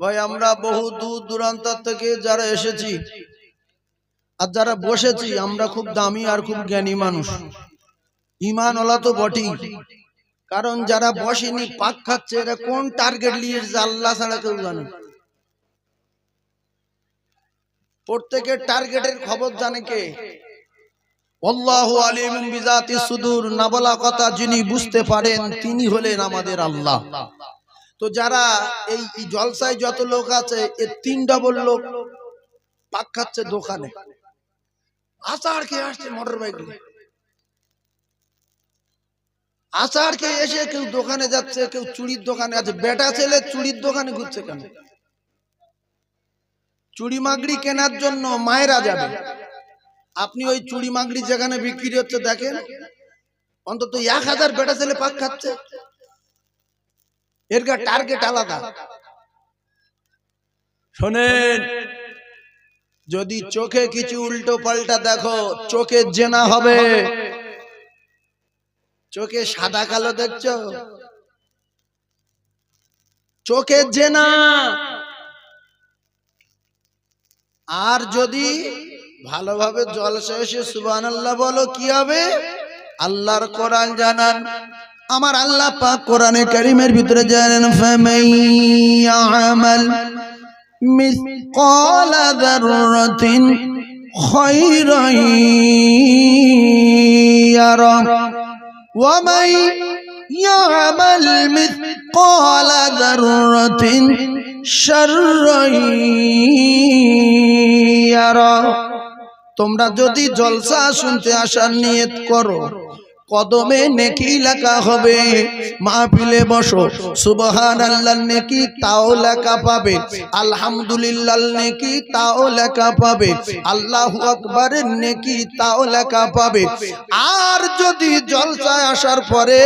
ভাই, আমরা বহু দূর দূরান্ত থেকে যারা এসেছি আর যারা বসেছি, আমরা খুব দামি আর খুব জ্ঞানী মানুষ। ইমান ওলা তো বটেই। কারণ যারা বসেনি, পাক খাচ্ছে, এরা কোন টার্গেট নিয়ে আল্লাহ ছাড়া কেউ জানে। প্রত্যেকের টার্গেটের খবর জানে কে? বিজাতি সুদূর না বলা কথা যিনি বুঝতে পারেন, তিনি হলেন আমাদের আল্লাহ। তো যারা এই জলসায় যত লোক আছে, এ তিন ডবল লোক পাক খাচ্ছে দোকানে। আচার খেয়ে আসছে মোটর বাইক আচার খেয়ে এসে কেউ দোকানে যাচ্ছে, কেউ চুড়ির দোকানে আছে। বেটা ছেলে চুড়ির দোকানে ঘুরছে কেন? চুড়ি মাগড়ি কেনার জন্য মায়েরা যাবে। আপনি ওই চুড়ি মাগড়ি যেখানে বিক্রি হচ্ছে দেখেন? অন্তত এক হাজার বেটা ছেলে পাক খাচ্ছে। এর টার্গেট আলাদা। শোনেন যদি চোখে কিছু উল্টো পাল্টা দেখো চোখে জেনা হবে। চোখে সাদা কালো দেখছ? চোখে জেনা। আর যদি ভালোভাবে জলসা এসে সুবান আল্লাহ বলো কি হবে? আল্লাহর কোরআন জানান। আমার আল্লাহ পাক কোরআনে কারিমের ভিতরে জানেন ফামাইয়ামাল মিসকাল যাররাতিন খায়রান ইয়ারা ومن يعمل مثقال ذرة شرا يرى তোমরা যদি জলসা শুনতে আসার নিয়ত করো কদমে নেকি লেখা হবে। মাহফিলে বসো। সুবহান আল্লাহ নেকি তাও লেখা পাবে। আলহামদুলিল্লাহ নেকি তাও লেখা পাবে। আল্লাহ আকবারের নেকি তাও লেখা পাবে। আর যদি জলসায় আসার পরে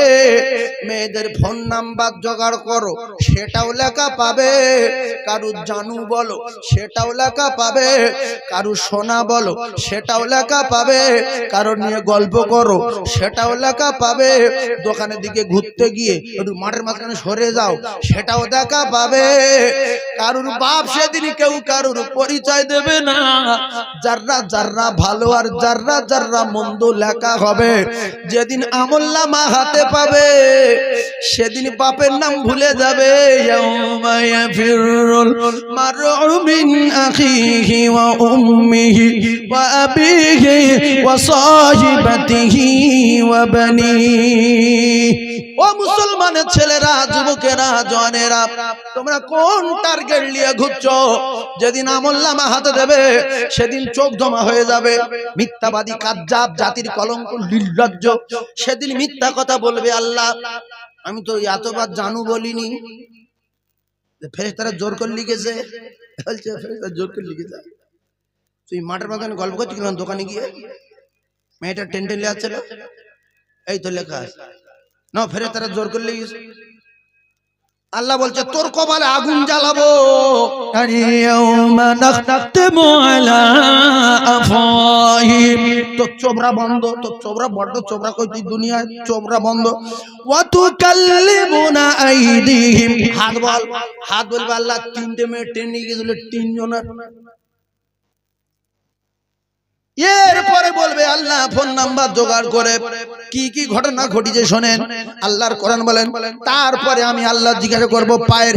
মেয়েদের ফোন নাম্বার জোগাড় করো সেটাও লেখা পাবে। কারু জানু বলো সেটাও লেখা পাবে। কারু সোনা বলো সেটাও লেখা পাবে। কারও নিয়ে গল্প করো সেটাও লেখা পাবে। দোকানের দিকে ঘুরতে গিয়ে একটু মাঠের মাঝখানে সরে যাও, সেটাও দেখা পাবে। কারুর বাপ সেদিন কেউ কারুর পরিচয় দেবে না। যাররা যাররা ভালো আর যাররা যাররা মন্দ লেখা হবে, যেদিন আমল্লামা হাতে পাবে, সেদিন বাপের নাম ভুলে যাবে। ওয়া বানিহি ও মুসলমানের ছেলেরা, যুবকেরা, জওয়ানেরা, তোমরা কোন টার্গেট নিয়ে ঘুরছো? যেদিন আমল্লামা হাতে দেবে, সেদিন চোখ জমা হয়ে যাবে। মিথ্যাবাদী, কাজ্জাব, জাতির কলঙ্ক, নির্লজ্জ। সেদিন মিথ্যা কথা বলবে আল্লাহ। আমি তো এতবার জানু বলিনি। ফেরেস্তারা জোর করে লিখেছে। বলছে ফেরেস্তারা জোর করে লিখেছে। তুই মাঠের মাঝখানে গল্প করছিস কিনা দোকানে গিয়ে? মেয়েটা টেন্টে লিয়ে আসছিল এই তো লেখা আছে। না ফেরে তারা জোর করলে আল্লাহ বলছে তোর কপালে আগুন জ্বালাবো। তোর চোবরা বন্ধ তোর চোবরা বড্ড চোবরা কই তুই দুনিয়ায় চোবরা বন্ধ। অত কাল্লে বোনা হাত বল হাত বলবে আল্লাহ তিনটে মেয়ে ট্রেন নিয়ে গেছিল তিনজনের এরপরে বলবে, আল্লাহ ফোন নাম্বার জোগাড় করে। কি কি ঘটনা ঘটিছে শোনেন? আল্লাহর কোরআন বলেন, তারপরে আমি আল্লাহ জিজ্ঞাসা করব, পায়ের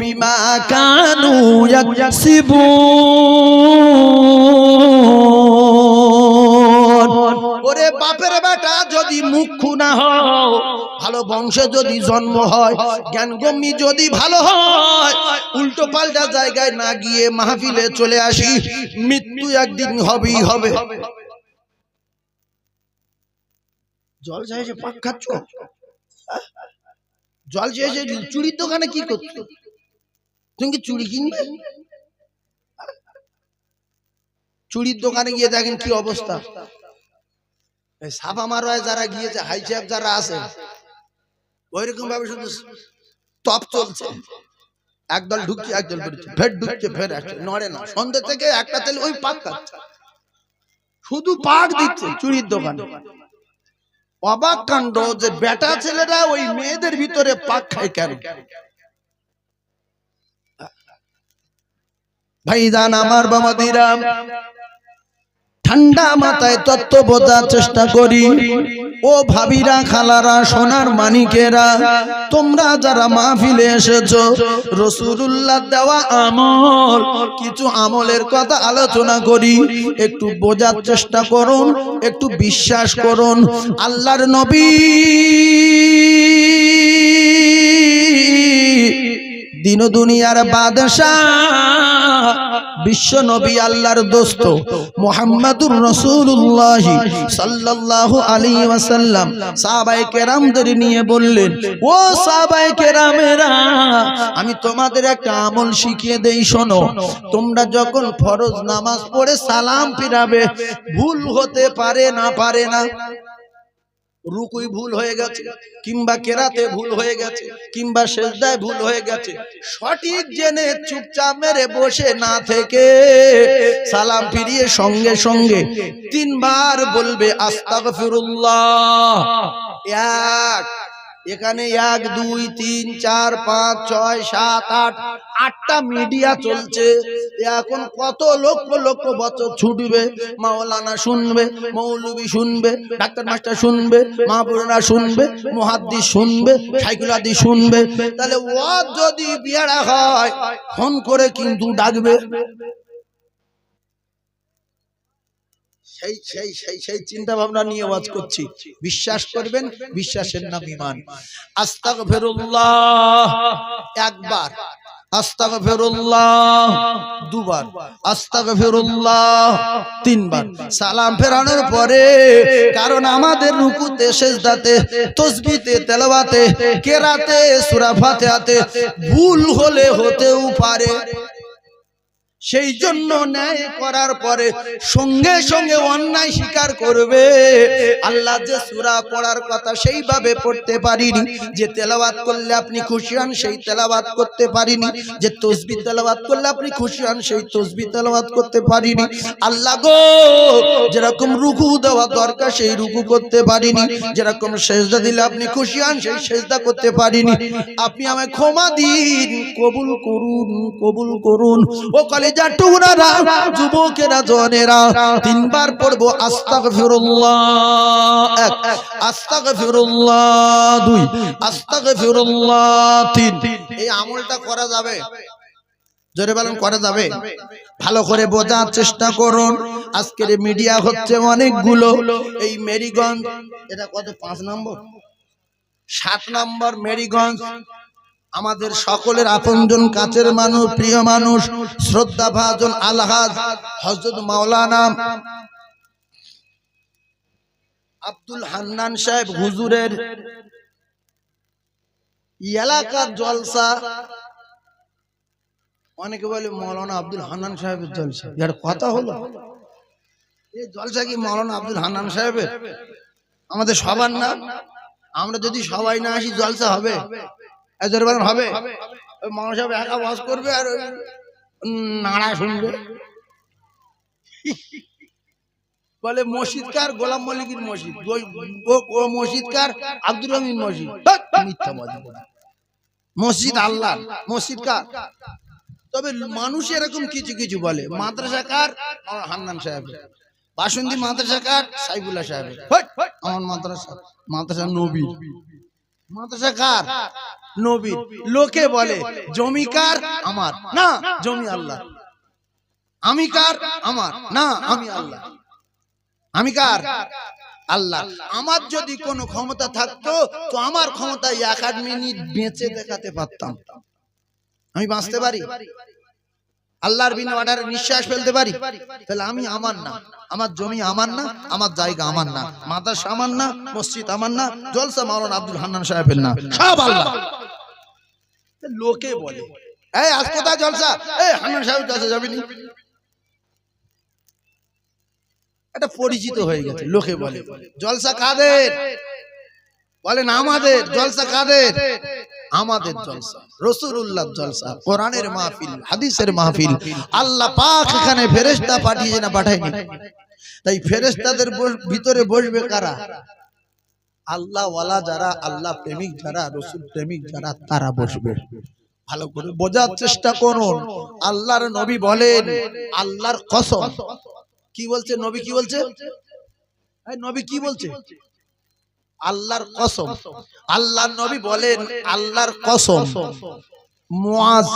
বিমা কানু বেটা যদি মুখ না হও, ভালো বংশে যদি জন্ম হয় জ্ঞান গম্যি যদি ভালো হয়, উল্টো পাল্টা জায়গায় না গিয়ে মাহফিলে চলে আসি, মৃত্যু একদিন হবেই হবে। জল চাইছে পাক খাচ্ছ? জল চেয়েছে চুরির দোকানে কি করছ? তুমি কি চুরি কিনবে? চুরির দোকানে গিয়ে দেখেন কি অবস্থা। সাফা মারোয় যারা গিয়েছে, হাই সাহেব যারা আছে, ওইরকম ভাবে শুধু টপ চলছে। একদল ঢুকছে, একদল বেরোচ্ছে, ফের ঢুকছে, ফের আসছে, নড়ে না। সন্ধ্যে থেকে একটা তেল ওই পাক শুধু পাক দিচ্ছে চুরির দোকানে। অবাক কাণ্ড যে বেটা ছেলেরা ওই মেয়েদের ভিতরে পাক খায় কেন? ভাইজান আমার বাবা দিরাম। ঠান্ডা মাথায় তত্ত্ব বোঝার চেষ্টা করি। ও ভাবিরা খালারা সোনার মানিকেরা তোমরা যারা মাহফিলে এসেছ রসুল্লাহ দেওয়া আমল কিছু আমলের কথা আলোচনা করি। একটু বোঝার চেষ্টা করুন একটু বিশ্বাস করুন। আল্লাহর নবী দিন দুনিয়ার বাদশাহ, বিশ্ব নবী আল্লাহর দোস্ত, মোহাম্মদুর রসুল্লাহ সাল্লাল্লাহু আলী ওয়াসাল্লাম। সাহাবায়ে কেরামদের নিয়ে বললেন, ও সাহাবায়ে কেরামেরা, আমি তোমাদের একটা আমল শিখিয়ে দেই, শোনো। তোমরা যখন ফরজ নামাজ পড়ে সালাম ফিরাবে, ভুল হতে পারে না পারে না। রুকুই ভুল হয়ে গেছে কিংবা কেরাতে ভুল হয়ে গেছে কিংবা সেজদায় ভুল হয়ে গেছে। সঠিক জেনে চুপচাপ মেরে বসে না থেকে সালাম ফিরিয়ে সঙ্গে সঙ্গে তিনবার বলবে আস্তাগফিরুল্লাহ। এক এখানে এক, দুই, তিন, চার, পাঁচ, ছয়, সাত, আট, আটটা মিডিয়া চলছে। এখন কত লক্ষ লক্ষ বছর ছুটবে, মাওলানা শুনবে, মৌলবি শুনবে, ডাক্তার মাস্টার শুনবে মাহবুরা শুনবে মহাদ্দি শুনবে সাইকুলাদি শুনবে। তাহলে ও যদি বিয়ারা হয়, ফোন করে কিন্তু ডাকবে। সেই সেই সেই সেই চিন্তা ভাবনা নিয়ে ওয়াজ করছি। বিশ্বাস করবেন? বিশ্বাসের নাম ইমান আস্তাগফিরুল্লাহ। একবার। আস্তাগফিরুল্লাহ। দুবার। তিনবার। সালাম ফেরানোর পরে, কারণ আমাদের রুকুতে, সেজদাতে, তসবিতে, তেলাওয়াতে, কেরাতে, সূরা ফাতিহাতে ভুল হলে হতেও পারে। সেই জন্য ন্যায় করার পরে সঙ্গে সঙ্গে অন্যায় স্বীকার করবে। আল্লাহ যে সূরা পড়ার কথা সেইভাবে পড়তে পারিনি। যে তেলাওয়াত করলে আপনি খুশি হন সেই তেলাওয়াত করতে পারিনি। যে তসবি তেলাওয়াত করলে আপনি খুশি হন সেই তসবি তেলাওয়াত করতে পারিনি। আল্লাহ গো যেরকম রুকু দেওয়া দরকার সেই রুকু করতে পারিনি। যেরকম সেজদা দিলে আপনি খুশি হন সেই সেজদা করতে পারিনি। আপনি আমায় ক্ষমা দিন কবুল করুন কবুল করুন। ও কলেজা যুবকেরা জনেরা তিনবার পড়ব জোরে করা যাবে? ভালো করে বোঝার চেষ্টা করুন। আজকের মিডিয়া হচ্ছে অনেকগুলো। এই মেরিগঞ্জ, এটা কত? পাঁচ নম্বর? সাত নম্বর মেরিগঞ্জ। আমাদের সকলের আপনজন কাছের মানুষ, প্রিয় মানুষ শ্রদ্ধা ভাজন আলহাজ হজরত মাওলানা আব্দুল হান্নান সাহেব হুজুরের এলাকার জলসা। অনেকে বলে মৌলানা আব্দুল হান্নান সাহেবের জলসা। এর কথা হলো এই জলসা কি মৌলানা আব্দুল হান্নান সাহেবের? আমাদের সবার না। আমরা যদি সবাই না আসি, জলসা হবে। বলেন হবে। ওই মানুষ একা বাস করবে আর ওই নাড়া শুনবে। বলে মসজিদকার গোলাম মল্লিকের মসজিদ। মসজিদকার আব্দুর রহমিন মসজিদ। মসজিদ আল্লাহ মসজিদ কার তবে মানুষ এরকম কিছু কিছু বলে। মাদ্রাসা কার আমার হান্নান সাহেব বাসন্তী মাদ্রাসা কার সাইবুল্লাহ সাহেব আমার মাদ্রাসা মাদ্রাসা নবী মাদ্রাসা কার? নবী লোকে বলে জমি কার? আমার। না জমি আল্লাহ আমি কার? আমার। না আমি আল্লাহ আমি কার? আল্লাহ আমার যদি কোনো ক্ষমতা থাকতো তো আমার ক্ষমতা এক আধ মিনিট বেঁচে দেখাতে পারতাম। আমি বাঁচতে পারি। আল্লাহর বিনা অর্ডারে নিঃশ্বাস ফেলতে পারি? তাহলে আমি আমার না। আমার জমি আমার না, আমার জায়গা আমার না। মাদ্রাসা আমার না, মসজিদ আমার না, জলসা মাওলানা আব্দুল হান্নান সাহেবের না। সব আল্লাহ। লোকে বলে, এই, আজ কোথায় জলসা? এই, হান্নান সাহেব কাছে যাবি নি? এটা পরিচিত হয়ে গেছে, লোকে বলে। জলসা কাদের? বলেন আমাদের, জলসা কাদের? আমাদের জলসা রসুল্লাহ জলসা কোরআনের মাহফিল হাদিসের মাহফিল আল্লাহ পাক এখানে ফেরেশতা পাঠিয়ে না পাঠায়নি। তাই ফেরেশতাদের বস- ভিতরে বসবে কারা? আল্লাহওয়ালা যারা আল্লাহ প্রেমিক যারা রসুল প্রেমিক যারা তারা বসবে। ভালো করে বোঝার চেষ্টা করুন। আল্লাহর নবী বলেন আল্লাহর কসম। কি বলছে নবী কি বলছে? নবী কি বলছে? আল্লাহর কসম। আল্লাহর নবী বলেন আল্লাহর কসম। মুআজ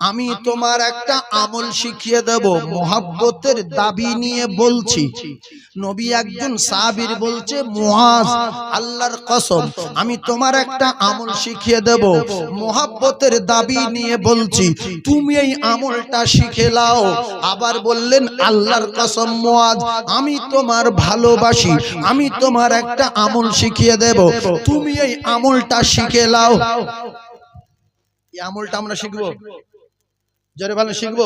আমি তোমার একটা আমল শিখিয়ে দেব, মোহাব্বতের দাবি নিয়ে বলছি। নবী একজন সাবির বলছে মহাজ আল্লাহর কসম, আমি তোমার একটা আমল শিখিয়ে দেব, মোহাব্বতের দাবি নিয়ে বলছি। তুমি এই আমলটা শিখে লাও। আবার বললেন, আল্লাহর কসম মহাজ আমি তোমার ভালোবাসি, আমি তোমার একটা আমল শিখিয়ে দেব। তুমি এই আমলটা শিখে লাও। এই আমলটা আমরা শিখব? জোরে ভালো শিখব?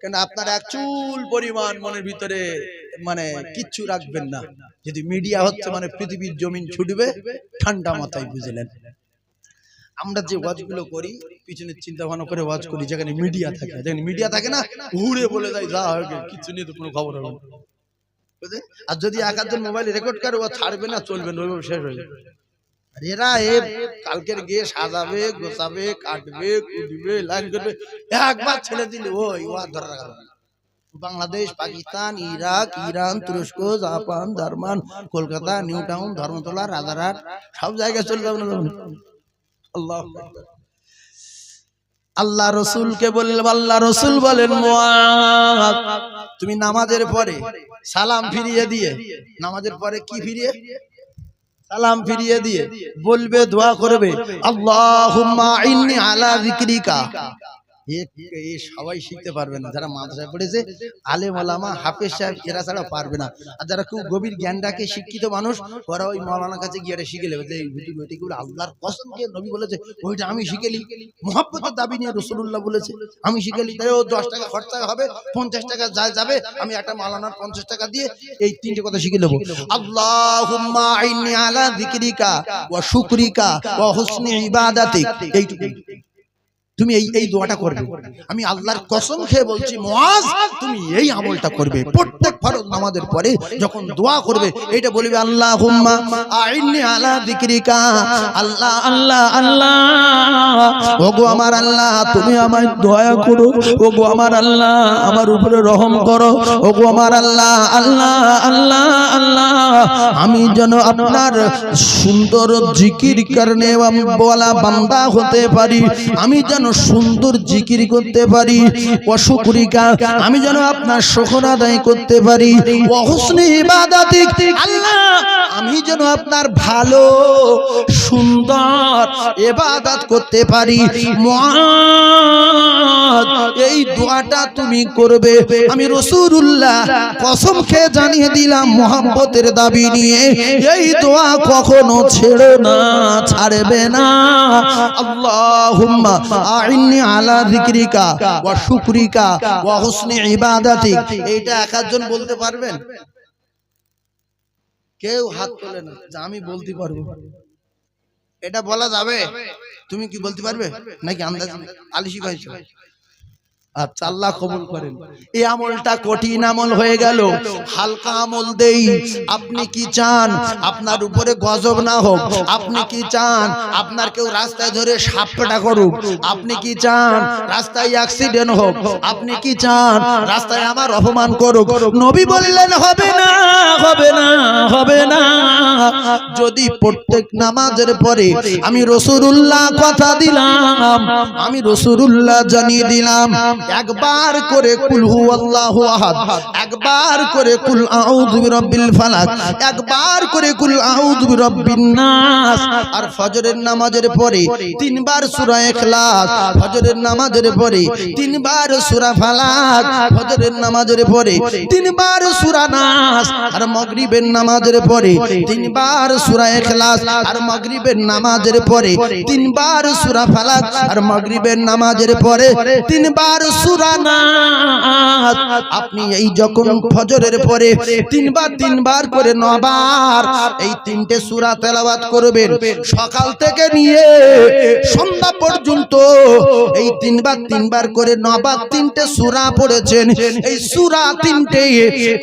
কেন আপনার এক চুল পরিমাণ মনের ভিতরে মানে কিচ্ছু রাখবেন না। যদি মিডিয়া হচ্ছে মানে পৃথিবীর জমিন ছুটবে ঠান্ডা মাথায় বুঝলেন। আমরা যে ওয়াজগুলো করি পিছনে চিন্তা ভাবনা করে ওয়াজ করি যেখানে মিডিয়া থাকে। যেখানে মিডিয়া থাকে না উড়ে বলে দেয় যা হবে কিচ্ছু নিয়ে তো কোনো খবর হবে আর যদি এক মোবাইল রেকর্ড করে ও ছাড়বে না চলবে না ওইভাবে শেষ হয়ে যাবে। এরা এ কালকের গিয়ে সাজাবে, গোছাবে, কাটবে কুটবে লাইন করবে একবার ছেড়ে দিলে, ওই বাংলাদেশ, পাকিস্তান, ইরাক, ইরান, তুরস্ক, Japan, German, Kolkata, new town, Dharmatala, Rajarhat, সব জায়গায় চলে যাবে না আল্লাহ। আল্লাহ রসুলকে বললেন, আল্লাহ রসুল বলেন তুমি নামাজের পরে সালাম ফিরিয়ে দিয়ে, নামাজের পরে কি ফিরিয়ে? সালাম ফিরিয়ে দিয়ে বলবে দোয়া করবে। আল্লাহ আলা যিকরিকা। সবাই শিখতে পারবে না। যারা মাদ্রাসায় পড়েছে, আলেম ওলামা, হাফেজ সাহেব, এরা ছাড়া পারবে না। আর যারা খুব গভীর জ্ঞান রাখে শিক্ষিত মানুষ, ওরা ওই মৌলানার কাছে গিয়ে শিখে নেবে যে, এই আল্লাহর কসমকে নবী বলেছে, ওইটা আমি শিখেলি মোহাব্বতের দাবি নিয়ে রসুল্লাহ বলেছে, আমি শিখেলি তাই ও দশ টাকা খরচা হবে, পঞ্চাশ টাকা যা যাবে, আমি একটা মালানার পঞ্চাশ টাকা দিয়ে এই তিনটে কথা শিখে নেব। আল্লাহুম্মা আইনি আলা যিকরিকা হুসনি এইটুকু তুমি এই এই দোয়াটা করবে। আমি আল্লাহর কসম খেয়ে বলছি মুআজ তুমি এই আমলটা করবে। প্রত্যেক ফরজ নামাজের পরে যখন দোয়া করবে, এইটা বলবে, আল্লাহুম্মা আইন্নি আলা যিকরিকা আল্লাহ আল্লাহ আল্লাহ। ওগো আমার আল্লাহ, তুমি আমায় দয়া করো। ওগো আমার আল্লাহ, আমার উপরে রহম করো। ওগো আমার আল্লাহ আল্লাহ আল্লাহ আল্লাহ। আমি যেন আপনার সুন্দর জিকির কারণে বলা বান্দা হতে পারি। আমি যেন সুন্দর জিকির করতে পারি অশুকরিকা আমি যেন আপনার শকর আদায় করতে পারি। আল্লাহ, আমি যেন আপনার ভালো, সুন্দর এবাদাত করতে পারি। এই দোয়াটা তুমি করবে। আমি রসুল্লাহ কসম খেয়ে জানিয়ে দিলাম মোহাম্মতের দাবি নিয়ে, এই দোয়া কখনো ছেড়ে না, ছাড়বে না। আল্লাহুম্মা আইন্নি আলা যিকরিকা ওয়া শুকরিকা ওয়া হুসনি ইবাদাতিক। এইটা এক একজন বলতে পারবেন? কেউ হাত তোলে না। যে আমি বলতে পারব। এটা বলা যাবে? তুমি কি বলতে পারবে? নাকি আন্দাজ আলিশি ভাই। আচ্ছা আল্লাহ কবুল করেন। এই আমলটা কঠিন আমল হয়ে গেল। হালকা আমল দেই। আপনি কি চান? আপনার উপরে গজব না হোক। আপনি কি চান? আপনার কেউ রাস্তায় ধরে সাপটা করুক। আপনি কি চান? রাস্তায় অ্যাক্সিডেন্ট হোক। আপনি কি চান? রাস্তায় আমার অপমান করুক। নবী বললেন হবে না হবে না হবে না। যদি প্রত্যেক নামাজের পরে আমি রসুরুল্লাহ কথা দিলাম আমি রসুরুল্লাহ জানিয়ে দিলাম একবার করে কুল হু আল্লাহু আহাদ, একবার করে কুল আউযু বিরাব্বিল ফালাক, একবার করে কুল আউযু বিরাব্বিন নাস। আর ফজরের নামাজের পরে তিনবার সূরা ইখলাস, ফজরের নামাজের পরে তিনবার সূরা ফালাক, ফজরের নামাজের পরে তিনবার সূরা নাস। আর মাগরিবের নামাজের পরে তিনবার সূরা ইখলাস, আর মাগরিবের নামাজের পরে তিনবার সূরা ফালাক, আর মাগরিবের নামাজের পরে তিনবার আপনি এই যখন ফজরের পরে তিনবার তিনবার করে নবার, এই তিনটে সূরা তেলাওয়াত করবেন, সকাল থেকে নিয়ে সন্ধ্যা পর্যন্ত এই তিনবার তিনবার করে নবার তিনটে সূরা পড়েছেন। এই সূরা তিনটে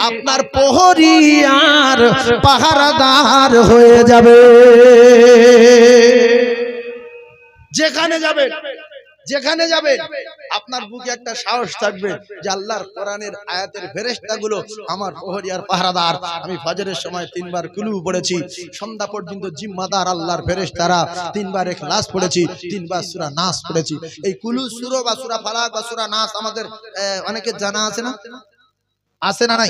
আপনার প্রহরী আর পাহারাদার হয়ে যাবে। যেখানে যাবে যেখানে যাবে আপনার বুকে একটা সাহস থাকবে যে আল্লাহর কোরআনের আয়াতের ফেরেশতা গুলো আমার প্রহরিয়ার পাহারাদার। আমি ফজরের সময় তিনবার কুলু পড়েছি, সন্ধ্যা পর্যন্ত জিম্মাদার আল্লাহর ফেরেশতারা। তিনবার ইখলাস পড়েছি, তিনবার সুরা নাস পড়েছি। এই কুলু সূরা বা সূরা ফালাক বা সূরা নাস আমাদের অনেকে জানা আছে না? আছে না নাই?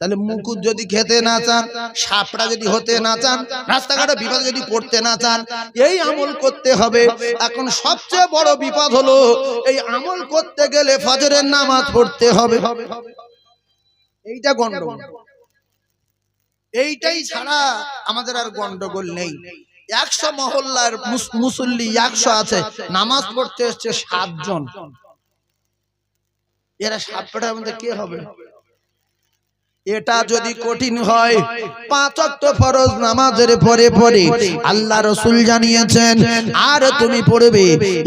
তাহলে মুকুট যদি খেতে না চান সাপড়া যদি হতে না চান রাস্তাঘাটে বিপদ যদি পড়তে না চান এই আমল করতে হবে। এখন সবচেয়ে বড় বিপদ হলো এই আমল করতে গেলে ফজরের নামাজ পড়তে হবে। এইটা গন্ডগোল। এইটাই ছাড়া আমাদের আর গন্ডগোল নেই। একশো মহল্লার মুস- মুসল্লি একশো আছে নামাজ পড়তে এসছে সাতজন। এরা সাতটার মধ্যে কে হবে? এটা যদি কঠিন হয় পাঁচ ওয়াক্ত ফরজ নামাজের পরে পরে আল্লাহ রসুল জানিয়েছেন আর তুমি পড়বে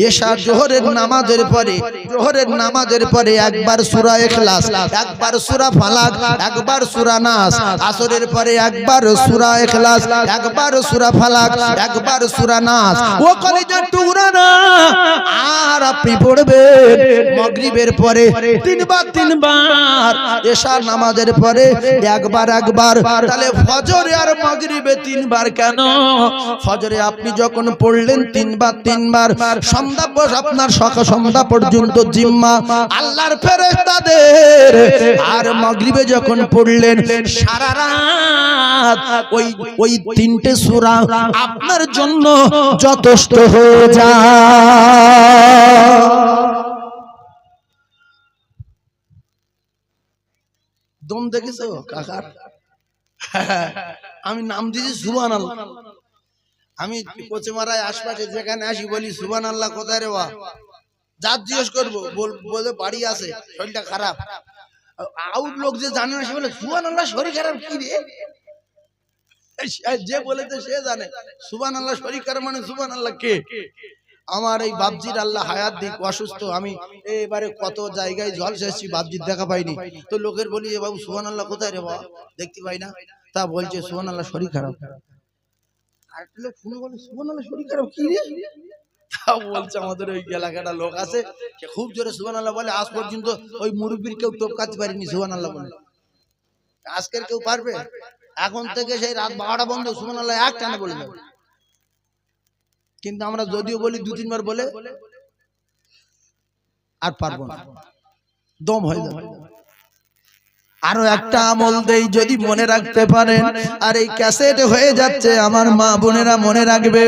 এশা জোহরের নামাজের পরে। জোহরের নামাজের পরে একবার সূরা ইখলাস একবার সূরা ফালাক একবার সূরা নাস আসরের পরে একবার সূরা ইখলাস একবার সূরা ফালাক একবার সূরা নাস। ও কলিজার টুকরা না আর আপনি পড়বেন মাগরিবের পরে তিনবার তিনবার এশার নামাজের পরে একবার একবার তাহলে ফজরে আর মাগরিবে তিনবার কেন? ফজরে আপনি যখন পড়লেন তিনবার তিনবার সন্ধ্যা আপনার সকাল সন্ধ্যা পর্যন্ত জিম্মা আল্লাহর ফেরেশতাদের। আর মাগরিবে যখন পড়লেন, সারা রাত ওই ওই তিনটে সূরা আপনার জন্য যথেষ্ট হয়ে যায়। দম দেখেছ কাকার আমি নাম দিয়েছি সুবান আল্লাহ আমি কোচে মারায় আশপাশে যেখানে আসি বলি সুবান আল্লাহ কোথায় রে বা? যার জিজ্ঞেস করব বল- বাড়ি আছে শরীরটা খারাপ। আউট লোক যে জানে না সে বলে সুবান আল্লাহ শরীর খারাপ কি রে? যে বলেছে সে জানে সুবান আল্লাহ শরীর খারাপ মানে সুবান আল্লাহ কে? আমার এই বাবজির আল্লাহ হায়াত দিক অসুস্থ আমি এবারে কত জায়গায় জল এসেছি বাবজির দেখা পাইনি। তো লোকের বলি এ বাবু সুহান আল্লাহ কোথায় রে বাবা? দেখতে পাই না। তা বলছে সুহান আল্লাহ শরীর খারাপ। আর লোক শুনে বলে সুহান আল্লাহ শরীর খারাপ কি রে? তা বলছে আমাদের ওই এলাকাটা লোক আছে খুব জোরে সুহান আল্লাহ বলে, আজ পর্যন্ত ওই মুরব্বীর কেউ টপকাতে পারিনি সুহান আল্লাহ বলে। আজকের কেউ পারবে? এখন থেকে সেই রাত বারোটা বন্ধ সুহান আল্লাহ এক টানে বলে দেবে। কিন্তু আমরা যদিও বলি দু, তিনবার বলে, আর পারব না। দম হয়ে যাবে। আরও একটা আমল দেই যদি মনে রাখতে পারেন। আর এই ক্যাসেট হয়ে যাচ্ছে, আমার মা বোনেরা মনে রাখবে,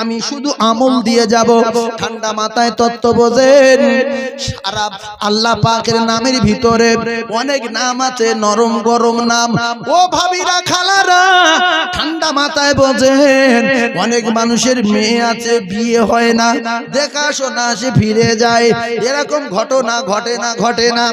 আমি শুধু আমল দিয়ে যাব। ঠান্ডা মাথায় তত্ত্ব বোঝেন, সারা আল্লাহ পাকের নামের ভিতরে অনেক নাম আছে, নরম গরম নাম। ও ভাবিরা, খালারা, ঠান্ডা মাথায় বোঝেন, অনেক মানুষের মেয়ে আছে, বিয়ে হয় না। দেখাশোনা সে ফিরে যায়, এরকম ঘটনা ঘটে না ঘটে না।